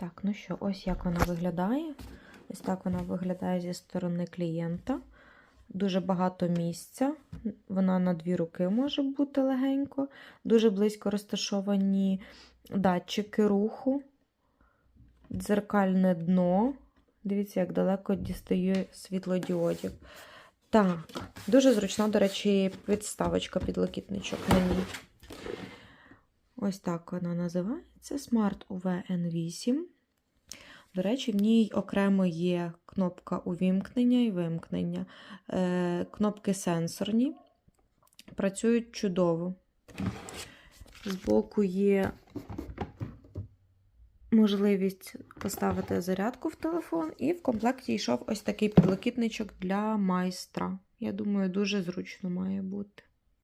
Так, ну що, ось як вона виглядає. Ось так вона виглядає зі сторони клієнта. Дуже багато місця. Вона на дві руки може бути легенько. Дуже близько розташовані датчики руху, дзеркальне дно. Дивіться, як далеко дістає світлодіодів. Так, дуже зручна, до речі, підставочка підлокітничок на ній. Ось так вона називається Smart UV N8. До речі, в ній окремо є кнопка увімкнення і вимкнення. Е, кнопки сенсорні. Працюють чудово. Збоку є можливість поставити зарядку в телефон, і в комплекті йшов ось такий підлокітничок для майстра. Я думаю, дуже зручно має бути.